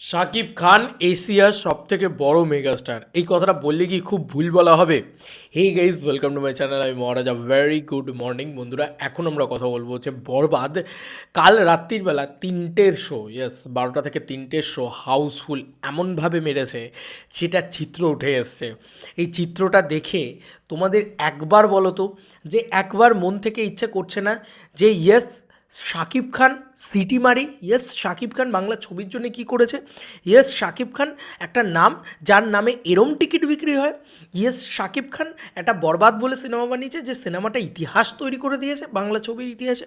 শাকিব খান এশিয়ার সব থেকে বড় মেগাস্টার। এই কথাটা বললে কি খুব ভুল বলা হবে? Hey guys welcome to my channel আমি মহারাজা ভেরি গুড মর্নিং বন্ধুরা। এখন আমরা কথা বলব হচ্ছে বরবাদ। কাল রাত্রির বেলা তিনটের শো ইয়েস বারোটা থেকে তিনটের শো হাউসফুল এমনভাবে মেরেছে যেটা চিত্র উঠে এসছে। এই চিত্রটা দেখে তোমাদের একবার বলো তো যে একবার মন থেকে ইচ্ছে করছে না যে ইয়েস শাকিব খান, সিটি মারি। ইয়েস শাকিব খান বাংলা ছবির জন্য কী করেছে? ইয়েস শাকিব খান একটা নাম, যার নামে এরম টিকিট বিক্রি হয়। ইয়েস শাকিব খান একটা বরবাদ বলে সিনেমা বানিয়েছে, যে সিনেমাটা ইতিহাস তৈরি করে দিয়েছে, বাংলা ছবির ইতিহাসে।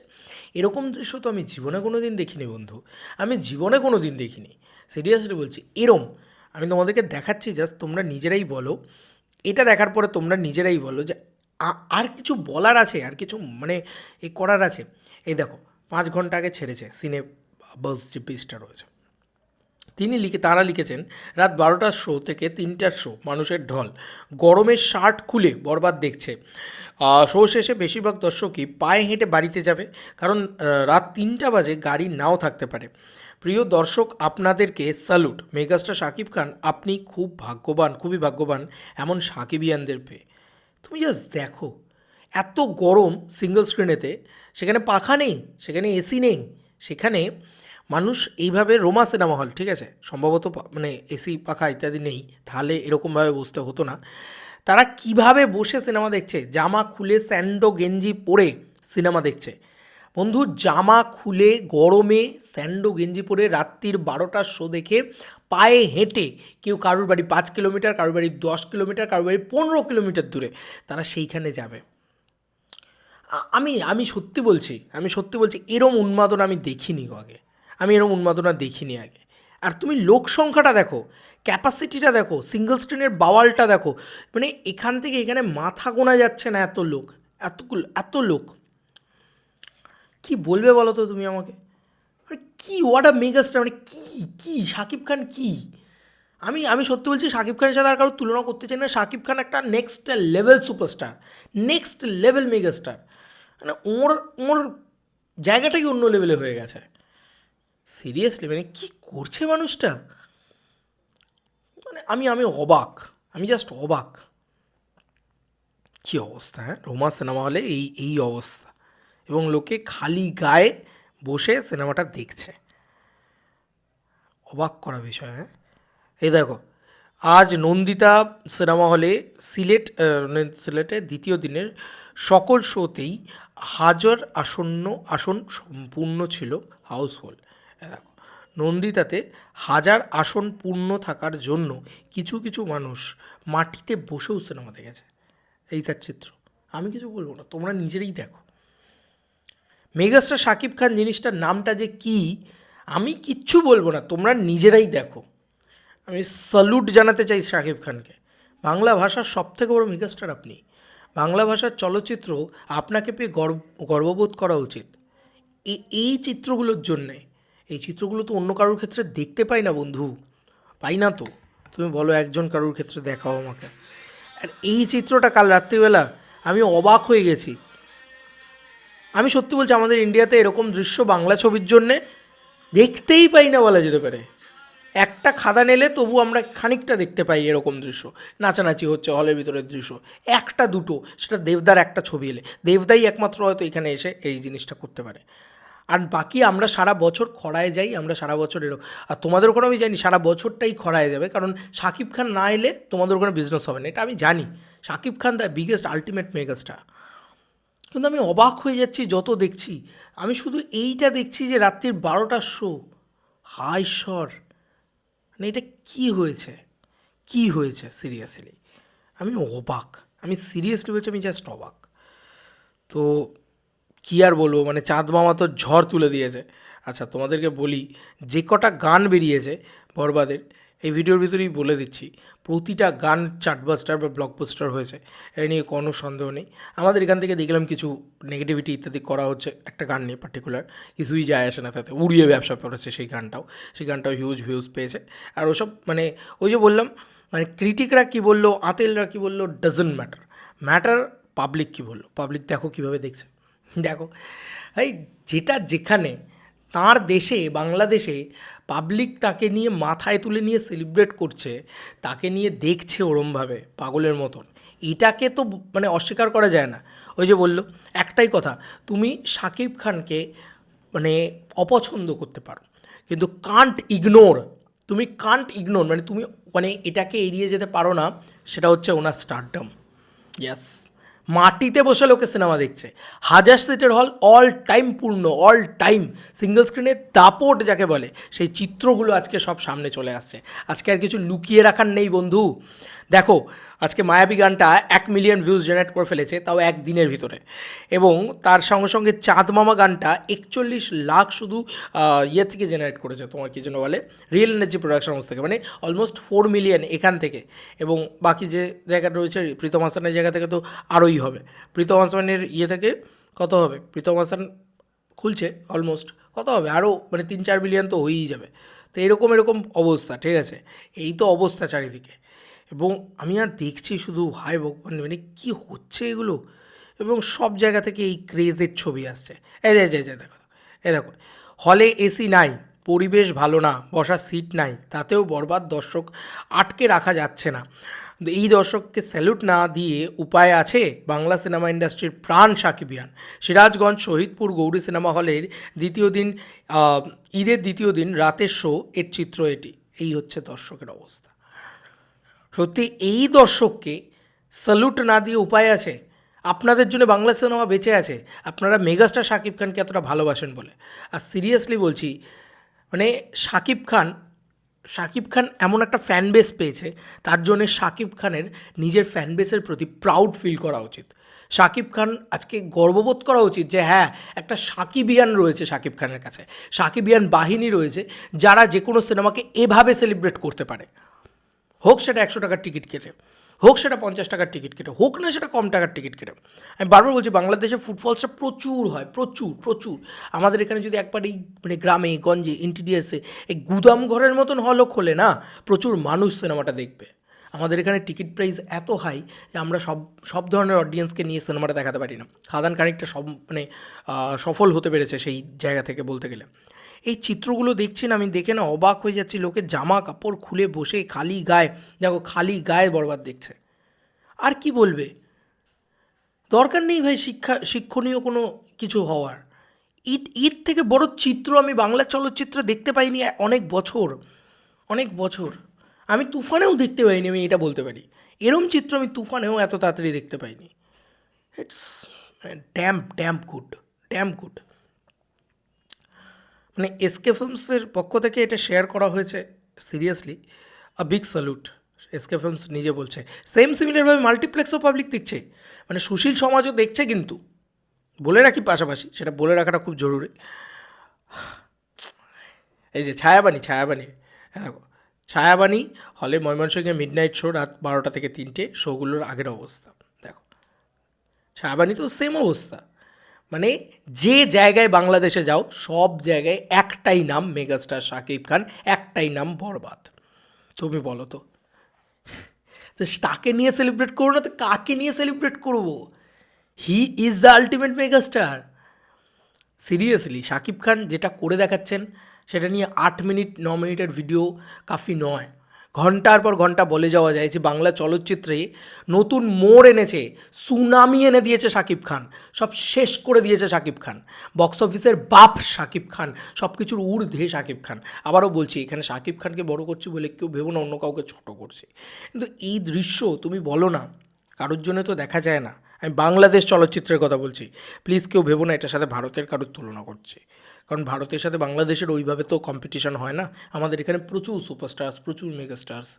এরকম দৃশ্য তো আমি জীবনে কোনো দিন দেখিনি বন্ধু। আমি জীবনে কোনো দিন দেখিনি। সিরিয়াসলি বলছি, এরম। আমি তোমাদেরকে দেখাচ্ছি জাস্ট তোমরা নিজেরাই বলো। এটা দেখার পরে তোমরা নিজেরাই বলো যে আর কিছু বলার আছে, আর কিছু মানে এ করার আছে। এই দেখো পাঁচ ঘণ্টা আগে ছেড়েছে, সিনে বাস যে পেজটা রয়েছে। তিনি লিখে, তারা লিখেছেন, রাত বারোটার শো থেকে তিনটার শো, মানুষের ঢল। গরমের শার্ট খুলে বরবাদ দেখছে। শো শেষে বেশিরভাগ দর্শকই পায়ে হেঁটে বাড়িতে যাবে, কারণ রাত তিনটা বাজে গাড়ি নাও থাকতে পারে। প্রিয় দর্শক, আপনাদেরকে স্যালুট। মেগাস্টার শাকিব খান, আপনি খুব ভাগ্যবান, খুবই ভাগ্যবান এমন সাকিবিয়ানদের পেয়ে। তুমি জাস্ট দেখো, এত গরম সিঙ্গল স্ক্রিনেতে সেখানে পাখা নেই, সেখানে এসি নেই, সেখানে মানুষ এইভাবে রোমা সিনেমা হল, ঠিক আছে? সম্ভবত মানে এসি, পাখা ইত্যাদি নেই, তাহলে এরকমভাবে বসতে হতো না। তারা কীভাবে বসে সিনেমা দেখছে? জামা খুলে স্যান্ডো গেঞ্জি পরে সিনেমা দেখছে। বন্ধু, জামা খুলে গরমে স্যান্ডো গেঞ্জি পরে রাত্রির বারোটার শো দেখে পায়ে হেঁটে কেউ কারুর বাড়ি পাঁচ কিলোমিটার, কারোর বাড়ি দশ কিলোমিটার, কারুর বাড়ি পনেরো কিলোমিটার দূরে, তারা সেইখানে যাবে। আমি আমি সত্যি বলছি, আমি সত্যি বলছি, এরম উন্মাদনা আমি দেখিনি আগে। আমি এরম উন্মাদনা দেখিনি আগে। আর তুমি লোক সংখ্যাটা দেখো ক্যাপাসিটিটা দেখো সিঙ্গল স্ক্রিনের বাওয়ালটা দেখো মানে এখান থেকে এখানে মাথা গোনা যাচ্ছে না এত লোক, এতগুলো, এত লোক। কি বলবে বলো তো তুমি আমাকে? মানে কি হোয়াট আ মেগাস্টার মানে কী কী শাকিব খান কি? আমি আমি সত্যি বলছি শাকিব খানের সাথে আর কারও তুলনা করতে চাই না। শাকিব খান একটা next level superstar next level megastar মানে ওর ওর জায়গাটাই অন্য লেভেলে হয়ে গেছে? সিরিয়াসলি মানে কী করছে মানুষটা? মানে আমি আমি অবাক আমি জাস্ট অবাক। কী অবস্থা হ্যাঁ? রোমা সিনেমা হলে এই এই অবস্থা। এবং লোকে খালি গায়ে বসে সিনেমাটা দেখছে। অবাক করা বিষয় হ্যাঁ? এই দেখো আজ নন্দিতা সিনেমা হলে সিলেট আহ, সিলেটে দ্বিতীয় দিনের সকল শোতেই হাজার আসন্ন, আসন সম্পূর্ণ ছিল হাউসফুল দেখো, নন্দিতাতে হাজার আসন পূর্ণ থাকার জন্য কিছু কিছু মানুষ মাটিতে বসেও সিনেমা দেখেছে। এই তার চিত্র। আমি কিছু বলব না, তোমরা নিজেরাই দেখো। মেগাস্টার শাকিব খান জিনিসটার নামটা যে কি, আমি কিচ্ছু বলব না, তোমরা নিজেরাই দেখো। আমি স্যালুট জানাতে চাই শাকিব খানকে। বাংলা ভাষার সবথেকে বড় মেগাস্টার আপনি। বাংলা ভাষার চলচ্চিত্র আপনাকে পেয়ে গর্ব, গর্ববোধ করা উচিত। এই চিত্রগুলোর জন্যে, এই চিত্রগুলো তো অন্য কারোর ক্ষেত্রে দেখতে পাই না বন্ধু, পাই না তো। তুমি বলো একজন কারোর ক্ষেত্রে দেখাও আমাকে। আর এই চিত্রটা কাল রাত্রিবেলা আমি অবাক হয়ে গেছি। আমি সত্যি বলছি, আমাদের ইন্ডিয়াতে এরকম দৃশ্য বাংলা ছবির জন্যে দেখতেই পাই না বলা যেতে পারে। একটা খাদা নেলে তবু আমরা খানিকটা দেখতে পাই এরকম দৃশ্য। নাচানাচি হচ্ছে, হলের ভিতরের দৃশ্য। একটা দুটো, সেটা দেবদার একটা ছবি এলে। দেবদাই একমাত্র হয়তো এখানে এসে এই জিনিসটা করতে পারে। আর বাকি আমরা সারা বছর খরায় যাই, আমরা সারা বছর এরকম। আর তোমাদের ওখানে আমি জানি, সারা বছরটাই খরায় যাবে। কারণ শাকিব খান না এলে তোমাদের ওখানে বিজনেস হবে না। এটা আমি জানি। Shakib Khan the biggest ultimate megastar কিন্তু আমি অবাক হয়ে যাচ্ছি যত দেখছি। আমি শুধু এইটা দেখছি যে রাত্রির বারোটার শো ঈশ্বর! মানে এটা কি হয়েছে? কি হয়েছে সিরিয়াসলি আমি অবাক। আমি সিরিয়াসলি বলছি, আমি জাস্ট অবাক। তো কী আর বলব? মানে চাঁদ মামা তো ঝড় তুলে দিয়েছে। আচ্ছা তোমাদেরকে বলি, যে কটা গান বেরিয়েছে বরবাদের ভিডিওর ভিতরেই বলে দিচ্ছি, প্রতিটা গান চার্টবাস্টার বা ব্লকবাস্টার হয়েছে, এটা নিয়ে কোনো সন্দেহ নেই। আমাদের এখান থেকে দেখলাম কিছু নেগেটিভিটি ইত্যাদি করা হচ্ছে, একটা গান নিয়ে পার্টিকুলার কিছুই যায় আসে না তাতে, উড়িয়ে ব্যবসা করেছে সেই গানটাও সেই গানটাও হিউজ ভিউজ পেয়েছে। আর ওসব মানে ওই যে বললাম মানে ক্রিটিকরা কী বলল, আতেলরা কী বলল ডাজন্ট ম্যাটার ম্যাটার পাবলিক কী বলল? পাবলিক দেখো কীভাবে দেখছে। দেখো, এই যেটা যেখানে, তার দেশে, বাংলাদেশে পাবলিক তাকে নিয়ে মাথায় তুলে নিয়ে সেলিব্রেট করছে, তাকে নিয়ে দেখছে ওরমভাবে, পাগলের মতন। এটাকে তো মানে অস্বীকার করা যায় না। ওই যে বলল, একটাই কথা, তুমি শাকিব খানকে মানে অপছন্দ করতে পারো, কিন্তু কান্ট ইগনোর তুমি কান্ট ইগনোর মানে তুমি মানে এটাকে এড়িয়ে যেতে পারো না, সেটা হচ্ছে ওনার স্টারডম ইয়াস মাটিতে বসে লোকে সিনেমা দেখছে। হাজার সিটের হল অল টাইম পূর্ণ অল টাইম সিঙ্গেল স্ক্রিনে দাপট যাকে বলে, সেই চিত্রগুলো আজকে সব সামনে চলে আসছে। আজকে আর কিছু লুকিয়ে রাখার নেই বন্ধু। দেখো আজকে মায়াবী গানটা এক মিলিয়ন ভিউজ জেনারেট করে ফেলেছে, তাও এক দিনের ভিতরে। এবং তার সঙ্গে সঙ্গে চাঁদ মামা গানটা একচল্লিশ লাখ শুধু ইয়ে থেকে জেনারেট করেছে, তোমার কি যেন বলে? রিয়েল এনার্জি প্রোডাকশন হাউস থেকে মানে অলমোস্ট ফোর মিলিয়ন এখান থেকে। এবং বাকি যে জায়গাটা রয়েছে, প্রীতম হাসানের জায়গা থেকে তো আরোই হবে। প্রীতম হাসানের ইয়ে থেকে কত হবে? প্রীতম হাসান খুলছে অলমোস্ট কত হবে? আরও মানে তিন চার মিলিয়ন তো হয়েই যাবে। তো এরকম এরকম অবস্থা, ঠিক আছে? এই তো অবস্থা চারিদিকে। এবং আমি আর দেখছি শুধু হাই ভগবান মানে কী হচ্ছে এগুলো? এবং সব জায়গা থেকে এই ক্রেজের ছবি আসছে। এই যে যে দেখো, এই দেখো হলে এসি নাই, পরিবেশ ভালো না, বসার সিট নাই, তাতেও বরবাদ দর্শক আটকে রাখা যাচ্ছে না। এই দর্শককে স্যালুট না দিয়ে উপায় আছে বাংলা সিনেমা ইন্ডাস্ট্রির প্রাণ সাকিবিয়ান সিরাজগঞ্জ, শহীদপুর, গৌরী সিনেমা হলের দ্বিতীয় দিন ঈদের দ্বিতীয় দিন রাতের শো এর চিত্র এটি। এই হচ্ছে দর্শকের অবস্থা। সত্যি এই দর্শককে স্যালুট না দিয়ে উপায় আছে? আপনাদের জন্য বাংলা সিনেমা বেঁচে আছে। আপনারা মেগাস্টার শাকিব খানকে এতটা ভালোবাসেন বলে। আর সিরিয়াসলি বলছি মানে শাকিব খান শাকিব খান এমন একটা ফ্যান বেস পেয়েছে, তার জন্য শাকিব খানের নিজের ফ্যান বেসের প্রতি প্রাউড ফিল করা উচিত। শাকিব খান আজকে গর্ববোধ করা উচিত যে হ্যাঁ একটা সাকিবিয়ান রয়েছে শাকিব খানের কাছে। সাকিবিয়ান বাহিনী রয়েছে, যারা যে কোনো সিনেমাকে এভাবে সেলিব্রেট করতে পারে। হোক সেটা একশো টাকার টিকিট কেটে, হোক সেটা পঞ্চাশ টাকার টিকিট কেটে, হোক না সেটা কম টাকার টিকিট কেটে। আমি বারবার বলছি, বাংলাদেশে ফুটফলসটা প্রচুর হয়, প্রচুর প্রচুর। আমাদের এখানে যদি একবার এই মানে গ্রামে, গঞ্জে ইন্টিডিয়াসে এই গুদাম ঘরের মতন হলও খোলে না, প্রচুর মানুষ সিনেমাটা দেখবে। আমাদের এখানে টিকিট প্রাইস এত হাই যে আমরা সব সব ধরনের অডিয়েন্সকে নিয়ে সিনেমাটা দেখাতে পারি না। খাদান খানিকটা সব মানে সফল হতে পেরেছে সেই জায়গা থেকে বলতে গেলে। এই চিত্রগুলো দেখছি না, আমি দেখে না অবাক হয়ে যাচ্ছি, লোকে জামা কাপড় খুলে বসে খালি গায়ে, দেখো খালি গায়ে বরবাদ দেখছে। আর কি বলবে? দরকার নেই ভাই শিক্ষা, শিক্ষণীয় কোনো কিছু হওয়ার। ঈদ ঈদ থেকে বড় চিত্র আমি বাংলা চলচ্চিত্র দেখতে পাইনি অনেক বছর অনেক বছর। আমি তুফানেও দেখতে পাইনি, আমি এটা বলতে পারি। এরম চিত্র আমি তুফানেও এত তাড়াতাড়ি দেখতে পাইনি। It's damn damn good damn good মানে এসকে ফিল্মসের পক্ষ থেকে এটা শেয়ার করা হয়েছে seriously a big salute SK films নিজে বলছে। সেম সিমিলারভাবে মাল্টিপ্লেক্সও পাবলিক দেখছে। মানে সুশীল সমাজও দেখছে কিন্তু। বলে রাখি পাশাপাশি, সেটা বলে রাখাটা খুব জরুরি। এই যে ছায়াবাণী ছায়াবাণী হ্যাঁ দেখো। ছায়াবাণী হলে ময়মনসিংহে মিড নাইট শো রাত বারোটা থেকে তিনটে, শোগুলোর আগের অবস্থা। দেখো, ছায়াবাণী তো সেম অবস্থা। মানে যে জায়গায় বাংলাদেশে যাও, সব জায়গায় একটাই নাম মেগাস্টার শাকিব খান, একটাই নাম বরবাদ। তুমি বলো তো তাকে নিয়ে সেলিব্রেট করব না, তো কাকে নিয়ে সেলিব্রেট করব? He is the ultimate megastar seriously Shakib Khan যেটা করে দেখাচ্ছেন সেটা নিয়ে আট মিনিট, ন মিনিটের ভিডিও কাফি নয়। ঘণ্টার পর ঘণ্টা বলে যাওয়া যায় যে বাংলা চলচ্চিত্রে নতুন মোড় এনেছে, সুনামি এনে দিয়েছে শাকিব খান, সব শেষ করে দিয়েছে শাকিব খান। বক্স অফিসের বাপ শাকিব খান সব কিছুর ঊর্ধ্বে শাকিব খান। আবারও বলছি, এখানে শাকিব খানকে বড় করছি বলে কেউ ভেবো না, অন্য কাউকে ছোট করছে। কিন্তু এই দৃশ্য তুমি বলো না কারোর জন্য তো দেখা যায় না। আমি বাংলাদেশ চলচ্চিত্রের কথা বলছি। প্লিজ কেউ ভেবো না এটার সাথে ভারতের কারোর তুলনা করছে। কারণ ভারতের সাথে বাংলাদেশের ওইভাবে তো কম্পিটিশন হয় না। আমাদের এখানে প্রচুর সুপারস্টার্স প্রচুর মেগাস্টার্স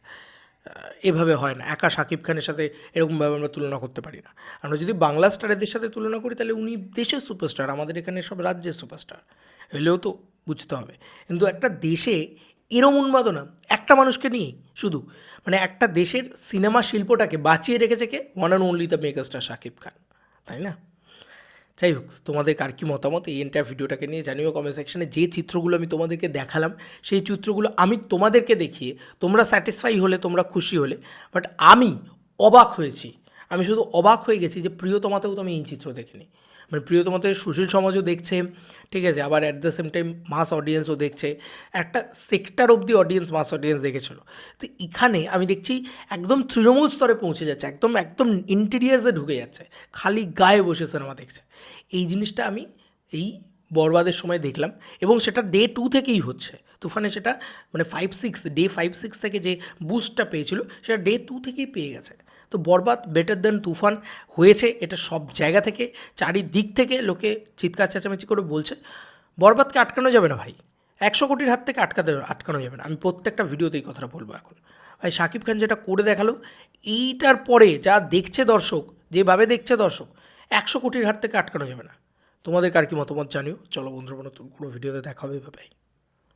এভাবে হয় না। একা শাকিব খানের সাথে এরকমভাবে আমরা তুলনা করতে পারি না। আমরা যদি বাংলা স্টারেদের সাথে তুলনা করি, তাহলে উনি দেশের সুপারস্টার আমাদের এখানে সব রাজ্যের সুপারস্টার হলেও তো বুঝতে হবে। কিন্তু একটা দেশে এরম উন্মাদনা একটা মানুষকে নিয়েই শুধু। মানে একটা দেশের সিনেমা শিল্পটাকে বাঁচিয়ে রেখেছে কে? One and only the megastar Shakib Khan. তাই না? যাই হোক, তোমাদের কার কী মতামত? এই এন্টার ভিডিওটাকে নিয়ে জানিও কমেন্ট সেকশানে যে চিত্রগুলো আমি তোমাদেরকে দেখালাম, সেই চিত্রগুলো আমি তোমাদেরকে দেখিয়ে তোমরা স্যাটিসফাই হলে, তোমরা খুশি হলে বাট আমি অবাক হয়েছি। আমি শুধু অবাক হয়ে গেছি যে প্রিয়তমাতেও তো আমি এই চিত্র দেখিনি। মানে প্রিয়তমাতে সুশীল সমাজও দেখছে, ঠিক আছে, আবার at the same time mass অডিয়েন্সও দেখছে। একটা সেক্টর অবধি অডিয়েন্স মাস অডিয়েন্স দেখেছিল। তো এখানে আমি দেখছি একদম তৃণমূল স্তরে পৌঁছে যাচ্ছে, একদম একদম ইন্টেরিয়ার্সে ঢুকে যাচ্ছে, খালি গায়ে বসে সিনেমা দেখছে। এই জিনিসটা আমি এই বরবাদের সময় দেখলাম এবং সেটা ডে টু থেকেই হচ্ছে। তুফানে সেটা মানে five six day five six থেকে যে বুস্টটা পেয়েছিল, সেটা ডে টু থেকেই পেয়ে গেছে। তো বরবাদ বেটার দেন তুফান হয়েছে এটা সব জায়গা থেকে, চারিদিক থেকে লোকে চিৎকার, চেঁচামেচি করে বলছে। বরবাদকে আটকানো যাবে না ভাই। একশো কোটির হাত থেকে আটকাতে, আটকানো যাবে না। আমি প্রত্যেকটা ভিডিওতেই কথাটা বলব এখন। ভাই, শাকিব খান যেটা করে দেখাল, এইটার পরে যা দেখছে দর্শক, যেভাবে দেখছে দর্শক, একশো কোটির হাত থেকে আটকানো যাবে না। তোমাদের কার কি মতামত জানিও? চলো বন্ধুরা, নতুন কোনো ভিডিওতে দেখা হবে ভাই